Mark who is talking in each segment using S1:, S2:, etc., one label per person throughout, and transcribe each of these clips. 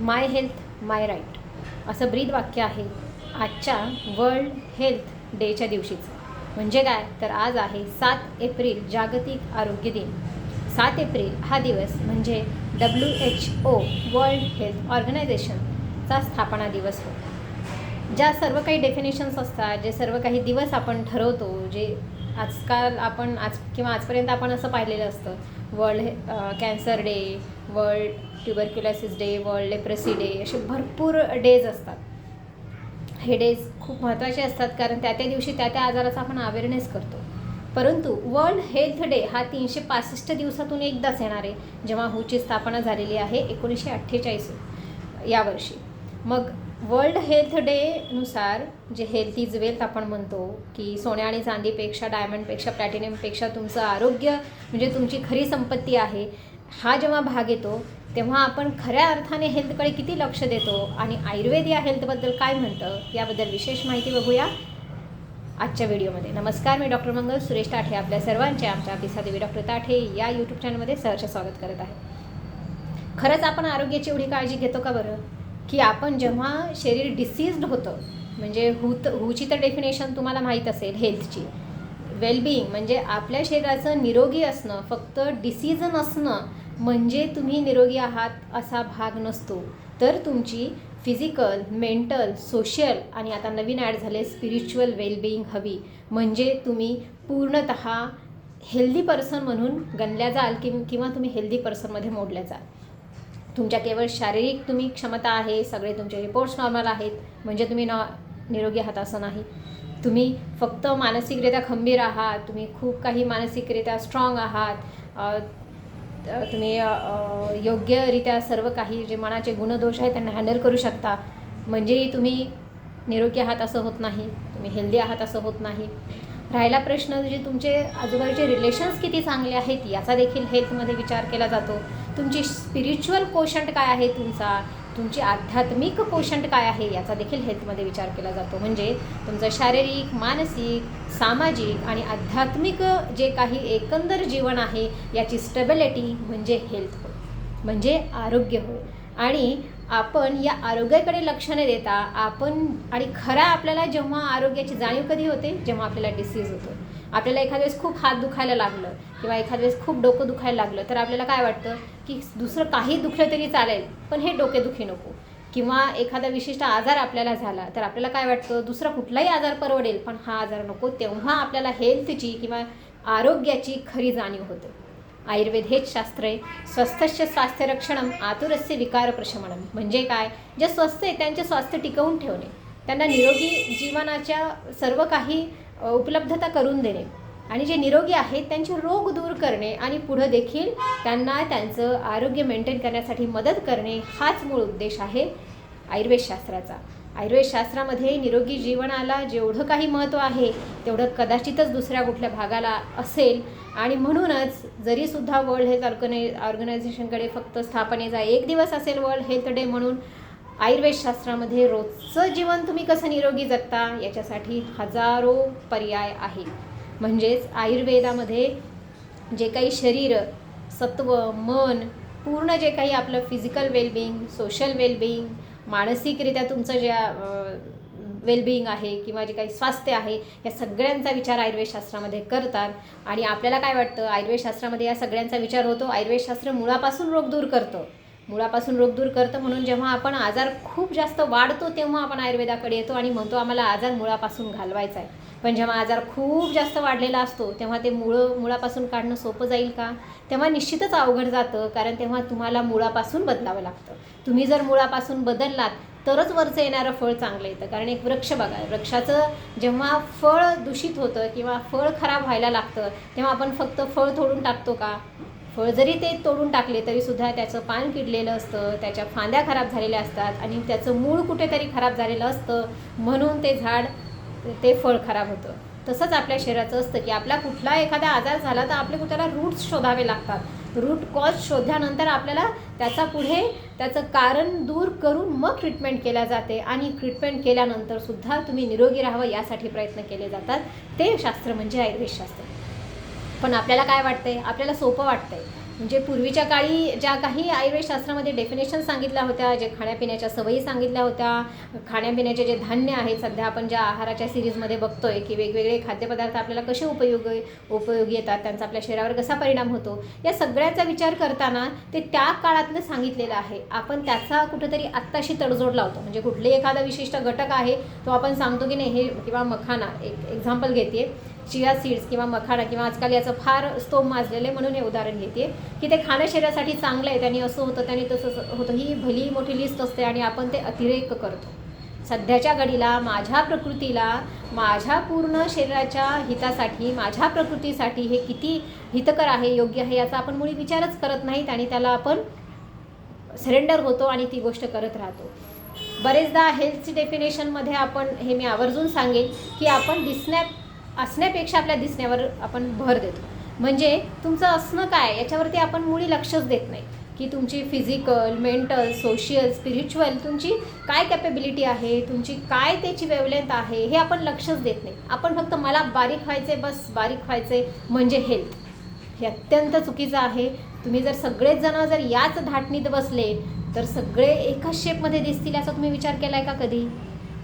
S1: My health my right असं ब्रीद वाक्य आहे आजच्या वर्ल्ड हेल्थ डेच्या दिवशीचं. म्हणजे काय? तर आज आहे सात एप्रिल जागतिक आरोग्य दिन. सात एप्रिल हा दिवस म्हणजे W H O world health ऑर्गनायझेशनचा स्थापना दिवस हो ज्या सर्व काही डेफिनेशन्स असतात जे सर्व काही दिवस आपण ठरवतो जे आजकाल आपण आज किंवा आजपर्यंत आपण असं पाहिलेलं असतं world cancer day world tuberculosis day world leprosy day असे भरपूर डेज असतात. हे डेज खूप महत्त्वाचे असतात कारण त्या त्या दिवशी त्या त्या आजाराचा आपण अवेअरनेस करतो. परंतु वर्ल्ड हेल्थ डे हा तीनशे पासष्ट दिवसातून एकदाच येणार आहे जेव्हा हूची स्थापना झालेली आहे एकोणीसशे अठ्ठेचाळीस यावर्षी मग वर्ल्ड हेल्थ डेनुसार जे हेल्थ इज वेल्थ आपण म्हणतो की सोन्या आणि चांदीपेक्षा डायमंडपेक्षा प्लॅटिनियमपेक्षा तुमचं आरोग्य म्हणजे तुमची खरी संपत्ती आहे हा जेव्हा भाग येतो तेव्हा आपण खऱ्या अर्थाने हेल्थकडे किती लक्ष देतो आणि आयुर्वेद या हेल्थबद्दल काय म्हणतं याबद्दल विशेष माहिती बघूया आजच्या व्हिडिओमध्ये. नमस्कार मी डॉक्टर मंगल सुरेश ताठे आपल्या सर्वांचे आमच्या पिसादेवी डॉक्टर ताठे या यूट्यूब चॅनलमध्ये सहर्ष स्वागत करत आहे. खरंच आपण आरोग्याची एवढी काळजी घेतो का बरं? की आपण जेव्हा शरीर डिसीज्ड होतं म्हणजे हूत हूची तर डेफिनेशन तुम्हाला माहीत असेल हेल्थची वेलबिईंग म्हणजे आपल्या शरीराचं निरोगी असणं फक्त डिसीज नसणं म्हणजे तुम्ही निरोगी आहात असा भाग नसतो. तर तुमची फिजिकल मेंटल सोशल आणि आता नवीन ॲड झाले स्पिरिच्युअल वेलबिईंग हवी. म्हणजे तुम्ही पूर्णत हेल्दी पर्सन म्हणून गणल्या जाल कि किंवा तुम्ही हेल्दी पर्सनमध्ये मोडल्या जाल. तुमच्या केवळ शारीरिक तुम्ही क्षमता आहे सगळे तुमचे रिपोर्ट्स नॉर्मल आहेत म्हणजे तुम्ही नॉ निरोगी आहात असं नाही. तुम्ही फक्त मानसिकरित्या खंबीर आहात तुम्ही खूप काही मानसिकरित्या स्ट्रॉंग आहात तुम्ही योग्यरित्या सर्व काही जे मनाचे गुणदोष आहेत त्यांना हँडल करू शकता. म्हणजे तुम्ही निरोगी आहात असं होत नाही तुम्ही हेल्दी आहात असं होत नाही. राहिला प्रश्न जे तुमचे आजूबाजूचे रिलेशन्स किती चांगले आहेत याचा देखील हेल्थमध्ये विचार केला जातो. तुमची स्पिरिच्युअल कोशंट काय आहे तुमचा? तुमची आध्यात्मिक पोषण काय आहे याचा देखील हेल्थमध्ये विचार केला जातो. म्हणजे तुमचं शारीरिक मानसिक सामाजिक आणि आध्यात्मिक जे काही एकंदर जीवन आहे याची स्टेबिलिटी म्हणजे हेल्थ होय. म्हणजे आरोग्य होय. आणि आपण या आरोग्याकडे लक्ष न देता आपण आणि खरा आपल्याला जेव्हा आरोग्याची जाणीव कधी होते? जेव्हा आपल्याला डिसीज होतो. आपल्याला एखाद्या वेळेस खूप हात दुखायला लागलं किंवा एखाद्या वेळेस खूप डोकं दुखायला लागलं तर आपल्याला काय वाटतं? की दुसरं काही दुखलं तरी चालेल पण हे डोकेदुखी नको. किंवा एखादा विशिष्ट आजार आपल्याला झाला तर आपल्याला काय वाटतं? दुसरा कुठलाही आजार परवडेल पण हा आजार नको तेव्हा आपल्याला हेल्थची किंवा आरोग्याची खरी जाणीव होते. आयुर्वेद हेच शास्त्र आहे. स्वस्थस्य स्वास्थ्यरक्षणम आतुरस्य विकार प्रशमनम म्हणजे काय? जे स्वस्थ आहे त्यांचे स्वास्थ्य टिकवून ठेवणे. त्यांना निरोगी जीवनाच्या सर्व काही उपलब्धता करून देणे. आणि जे निरोगी आहेत त्यांचे रोग दूर करणे आणि पुढं देखील त्यांना त्यांचं आरोग्य मेंटेन करण्यासाठी मदत करणे हाच मूळ उद्देश आहे आयुर्वेदशास्त्राचा आयुर्वेदशास्त्रामध्ये निरोगी जीवनाला जेवढं काही महत्त्व आहे तेवढं कदाचितच दुसऱ्या कुठल्या भागाला असेल. आणि म्हणूनच जरीसुद्धा वर्ल्ड हेल्थ ऑर्गनाय ऑर्गनायझेशनकडे फक्त स्थापनेचा एक दिवस असेल वर्ल्ड हेल्थ डे म्हणून आयुर्वेदशास्त्रामध्ये रोजचं जीवन तुम्ही कसं निरोगी जगता याच्यासाठी हजारो पर्याय आहेत. म्हणजेच आयुर्वेदामध्ये जे काही शरीर सत्व मन पूर्ण जे काही आपलं फिजिकल वेलबिईंग सोशल वेलबिईंग मानसिकरित्या तुमचं ज्या वेलबिईंग आहे किंवा जे काही स्वास्थ्य आहे या सगळ्यांचा विचार आयुर्वेदशास्त्रामध्ये करतात. आणि आपल्याला काय वाटतं? आयुर्वेदशास्त्रामध्ये या सगळ्यांचा विचार होतो. आयुर्वेदशास्त्र मुळापासून रोग दूर करतं. मुळापासून रोग दूर करतं म्हणून जेव्हा आपण आजार खूप जास्त वाढतो तेव्हा आपण आयुर्वेदाकडे येतो आणि म्हणतो आम्हाला आजार मुळापासून घालवायचा आहे. पण जेव्हा आजार खूप जास्त वाढलेला असतो तेव्हा ते मुळं मुळापासून काढणं सोपं जाईल का? तेव्हा निश्चितच अवघड जातं कारण तेव्हा तुम्हाला मुळापासून बदलावं लागतं. तुम्ही जर मुळापासून बदललात तरच वरचं येणारं फळ चांगलं येतं. कारण एक वृक्ष बघा वृक्षाचं जेव्हा फळ दूषित होतं किंवा फळ खराब व्हायला लागतं तेव्हा आपण फक्त फळ तोडून टाकतो का? फळ जरी ते तोडून टाकले तरीसुद्धा त्याचं पान किडलेलं असतं त्याच्या फांद्या खराब झालेल्या असतात आणि त्याचं मूळ कुठेतरी खराब झालेलं असतं म्हणून ते झाड ते फळ खराब होतं. तसंच आपल्या शरीराचं असतं की आपला कुठला एखादा आजार झाला तर आपले त्याला रूट्स शोधावे लागतात. रूट कॉज शोधल्यानंतर आपल्याला त्याचा पुढे त्याचं कारण दूर करून मग ट्रीटमेंट केल्या जाते आणि ट्रीटमेंट केल्यानंतर सुद्धा तुम्ही निरोगी राहावं यासाठी प्रयत्न केले जातात. ते शास्त्र म्हणजे आयुर्वेदशास्त्र पण आपल्याला काय वाटतंय? आपल्याला सोपं वाटतंय. म्हणजे पूर्वीच्या काळी ज्या काही आयुर्वेदशास्त्रामध्ये डेफिनेशन सांगितल्या होत्या जे खाण्यापिण्याच्या सवयी सांगितल्या होत्या खाण्यापिण्याचे जे धान्य आहेत सध्या आपण ज्या आहाराच्या सिरीजमध्ये बघतोय की वेगवेगळे खाद्यपदार्थ आपल्याला कसे उपयोगी उपयोगी येतात त्यांचा आपल्या शरीरावर कसा परिणाम होतो या सगळ्याचा विचार करताना ते त्या काळातलं सांगितलेलं आहे. आपण त्याचा कुठेतरी आत्ताशी तडजोड लावतो. म्हणजे कुठलेही एखादा विशिष्ट घटक आहे तो आपण सांगतो की नाही हे किंवा मखाना एक एक्झाम्पल घेते चिया सीड्स किंवा मखाडा किंवा आजकाल याचं फार स्तोम माजलेलं आहे म्हणून हे उदाहरण घेते की ते खाणं शरीरासाठी चांगलं आहे त्यांनी असं होतं त्यांनी तसं होतं. ही भली मोठी लिस्ट असते आणि आपण ते अतिरेक करतो. सध्याच्या घडीला माझ्या प्रकृतीला माझ्या पूर्ण शरीराच्या हितासाठी माझ्या प्रकृतीसाठी हे किती हितकर आहे योग्य आहे याचा आपण मुळी विचारच करत नाहीत आणि त्याला आपण सरेंडर होतो आणि ती गोष्ट करत राहतो. बरेचदा हेल्थची डेफिनेशनमध्ये आपण हे मी आवर्जून सांगेन की आपण दिसण्या असण्यापेक्षा आपल्या दिसण्यावर आपण भर देतो. म्हणजे तुमचं असणं काय? याच्यावरती आपण मुळी लक्षच देत नाही. की तुमची फिजिकल मेंटल सोशियल स्पिरिच्युअल तुमची काय कॅपेबिलिटी आहे? तुमची काय त्याची वेवलेंथ आहे? हे आपण लक्षच देत नाही. आपण फक्त मला बारीक व्हायचे बस बारीक व्हायचे म्हणजे हेल्थ हे अत्यंत चुकीचं आहे. तुम्ही जर सगळेच जण जर याच धाटणीत बसले तर सगळे एकाच शेपमध्ये दिसतील याचा तुम्ही विचार केला आहे का कधी?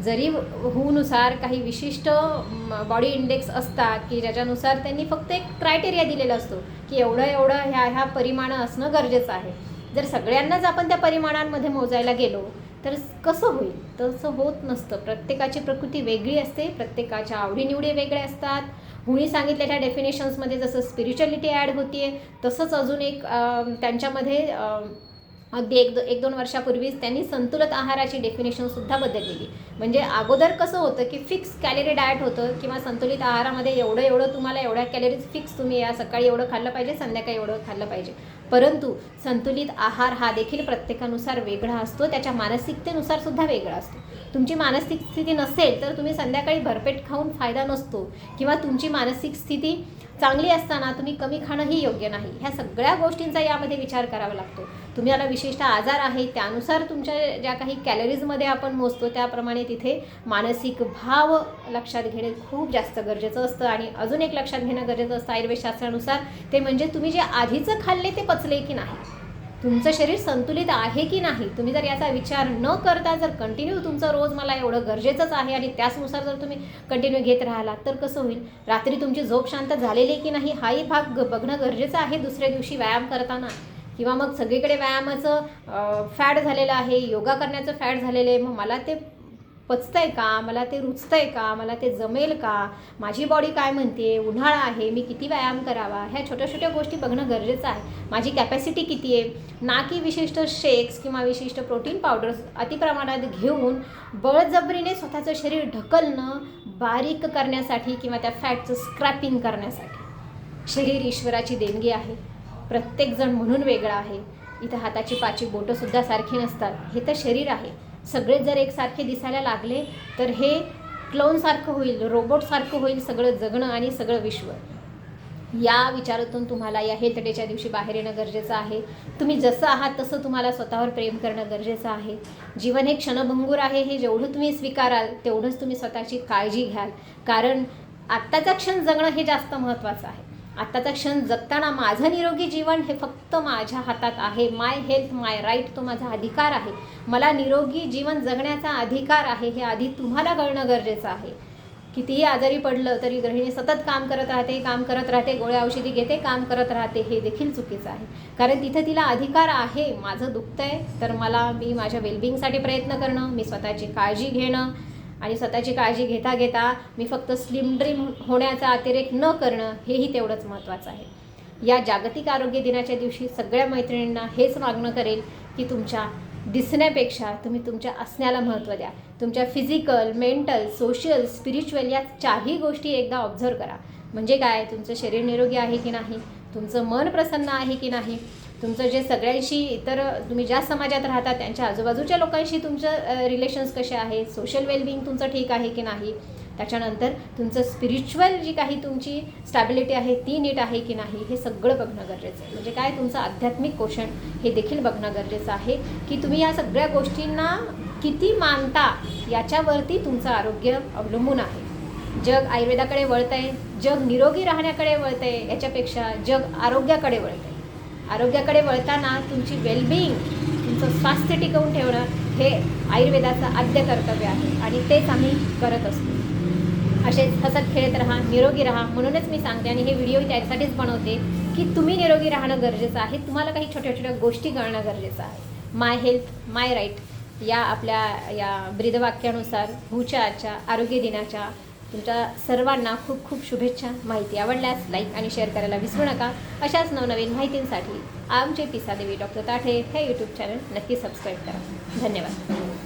S1: जरी हूनुसार काही विशिष्ट बॉडी इंडेक्स असतात की ज्याच्यानुसार त्यांनी फक्त एक क्रायटेरिया दिलेला असतो की एवढं एवढं ह्या ह्या परिमाणं असणं गरजेचं आहे. जर सगळ्यांनाच आपण त्या परिमाणांमध्ये मोजायला गेलो तर कसं होईल? तसं होत नसतं. प्रत्येकाची प्रकृती वेगळी असते प्रत्येकाच्या आवडीनिवडी वेगळ्या असतात. हुणी सांगितलेल्या डेफिनेशन्समध्ये जसं स्पिरिच्युअलिटी ॲड होते तसंच अजून एक त्यांच्यामध्ये अगदी एक दो एक दोन वर्षापूर्वीच त्यांनी संतुलित आहाराची डेफिनेशनसुद्धा बदललेली. म्हणजे अगोदर कसं होतं की फिक्स कॅलरी डाएट होतं किंवा संतुलित आहारामध्ये एवढं एवढं तुम्हाला एवढ्या कॅलरीज फिक्स तुम्ही या सकाळी एवढं खाल्लं पाहिजे संध्याकाळी एवढं खाल्लं पाहिजे. परंतु संतुलित आहार हा देखील प्रत्येकानुसार वेगळा असतो त्याच्या मानसिकतेनुसार सुद्धा वेगळा असतो. तुमची मानसिक स्थिती नसेल तर तुम्ही संध्याकाळी भरपेट खाऊन फायदा नसतो किंवा तुमची मानसिक स्थिती चांगली असताना तुम्ही कमी खाणंही योग्य नाही. ह्या सगळ्या गोष्टींचा यामध्ये विचार करावा लागतो. तुम्हाला विशिष्ट आजार आहे त्यानुसार तुमच्या ज्या काही कॅलरीजमध्ये आपण मोजतो त्याप्रमाणे तिथे मानसिक भाव लक्षात घेणे खूप जास्त गरजेचं असतं. आणि अजून एक लक्षात घेणं गरजेचं असतं आयुर्वेदशास्त्रानुसार ते म्हणजे तुम्ही जे आधीचं खाल्ले ते पचले की नाही. तुमचं शरीर संतुलित आहे की नाही? तुम्ही जर याचा विचार न करता जर कंटिन्यू तुमचं रोज मला एवढं गरजेचंच आहे आणि त्याचनुसार जर तुम्ही कंटिन्यू घेत राहिलात तर कसं होईल? रात्री तुमची झोप शांत झालेली आहे की नाही? हाही भाग ग- बघणं गरजेचं आहे दुसऱ्या दिवशी व्यायाम करताना. किंवा मग सगळीकडे व्यायामाचं फॅड झालेलं आहे योगा करण्याचं फॅड झालेलं आहे मग मला ते पचतंय का? मला ते रुचतंय का? मला ते जमेल का? माझी बॉडी काय म्हणते? उन्हाळा आहे मी किती व्यायाम करावा? ह्या छोट्या छोट्या गोष्टी बघणं गरजेचं आहे. माझी कॅपॅसिटी किती आहे? ना की विशिष्ट शेक्स किंवा विशिष्ट प्रोटीन पावडर्स अतिप्रमाणात घेऊन बळजबरीने स्वतःचं शरीर ढकलणं बारीक करण्यासाठी किंवा त्या फॅटचं स्क्रॅपिंग करण्यासाठी. शरीर ईश्वराची देणगी आहे. प्रत्येकजण म्हणून वेगळा आहे. इथं हाताची पाची बोटंसुद्धा सारखी नसतात. हे तर शरीर आहे. सगळे जर एकसारखे दिसायला लागले तर हे क्लोनसारखं होईल रोबोटसारखं होईल सगळं जगणं आणि सगळं विश्व. या विचारातून तुम्हाला या हेतडेच्या दिवशी बाहेर येणं गरजेचं आहे. तुम्ही जसं आहात तसं तुम्हाला स्वतःवर प्रेम करणं गरजेचं आहे. जीवन हे क्षणभंगूर आहे हे जेवढं तुम्ही स्वीकाराल तेवढंच तुम्ही स्वतःची काळजी घ्याल. कारण आत्ताचा क्षण जगणं हे जास्त महत्त्वाचं आहे. आत्ताचा क्षण जगताना माझं निरोगी जीवन हे फक्त माझ्या हातात आहे. माय हेल्थ माय राईट तो माझा अधिकार आहे. मला निरोगी जीवन जगण्याचा अधिकार आहे हे आधी तुम्हाला कळणं गरजेचं आहे. कितीही आजारी पडलं तरी गृहिणी सतत काम करत राहते काम करत राहते गोळ्या औषधी घेते काम करत राहते हे देखील चुकीचं आहे. कारण तिथे तिला अधिकार आहे माझं दुखतंय तर मला मी माझ्या वेलबिंगसाठी प्रयत्न करणं मी स्वतःची काळजी घेणं आणि स्वतःची काळजी घेता घेता मी फक्त स्लिम ड्रीम होण्याचा अतिरेक न करणं हेही तेवढंच महत्त्वाचं आहे. या जागतिक आरोग्य दिनाच्या दिवशी सगळ्या मैत्रिणींना हेच मागणं करेल की तुमच्या दिसण्यापेक्षा तुम्ही तुमच्या असण्याला महत्त्व द्या. तुमच्या फिजिकल मेंटल सोशल स्पिरिच्युअल या चारही गोष्टी एकदा ऑब्झर्व करा. म्हणजे काय? तुमचं शरीर निरोगी आहे की नाही? तुमचं मन प्रसन्न आहे की नाही? तुमचं जे सगळ्यांशी इतर तुम्ही ज्या समाजात राहता त्यांच्या आजूबाजूच्या लोकांशी तुमचं रिलेशन्स कसे आहेत? सोशल वेलबिंग तुमचं ठीक आहे की नाही? त्याच्यानंतर तुमचं स्पिरिच्युअल जी काही तुमची स्टॅबिलिटी आहे ती नीट आहे की नाही? हे सगळं बघणं गरजेचं आहे. म्हणजे काय तुमचं आध्यात्मिक पोषण हे देखील बघणं गरजेचं आहे की तुम्ही या सगळ्या गोष्टींना किती मानता याच्यावरती तुमचं आरोग्य अवलंबून आहे. जग आयुर्वेदाकडे वळत आहे जग निरोगी राहण्याकडे वळत आहे याच्यापेक्षा जग आरोग्याकडे वळत आहे आरोग्याकडे वळताना तुमची वेलबिईंग तुमचं स्वास्थ्य टिकवून ठेवणं हे आयुर्वेदाचं आद्य कर्तव्य आहे आणि तेच आम्ही करत असतो. असेच हसत खेळत राहा निरोगी राहा म्हणूनच मी सांगते आणि हे व्हिडिओ त्यासाठीच बनवते की तुम्ही निरोगी राहणं गरजेचं आहे तुम्हाला काही छोट्या छोट्या गोष्टी कळणं गरजेचं आहे. माय हेल्थ माय राईट या आपल्या या ब्रीदवाक्यानुसार भूच्या आजच्या आरोग्य दिनाच्या तुमच्या सर्वांना खूप खूप शुभेच्छा. माहिती आवडल्यास लाईक आणि शेअर करायला विसरू नका. अशाच नवनवीन माहितींसाठी आमचे पिसादेवी डॉक्टर ताठे हे यूट्यूब चॅनल नक्की सबस्क्राईब करा. धन्यवाद.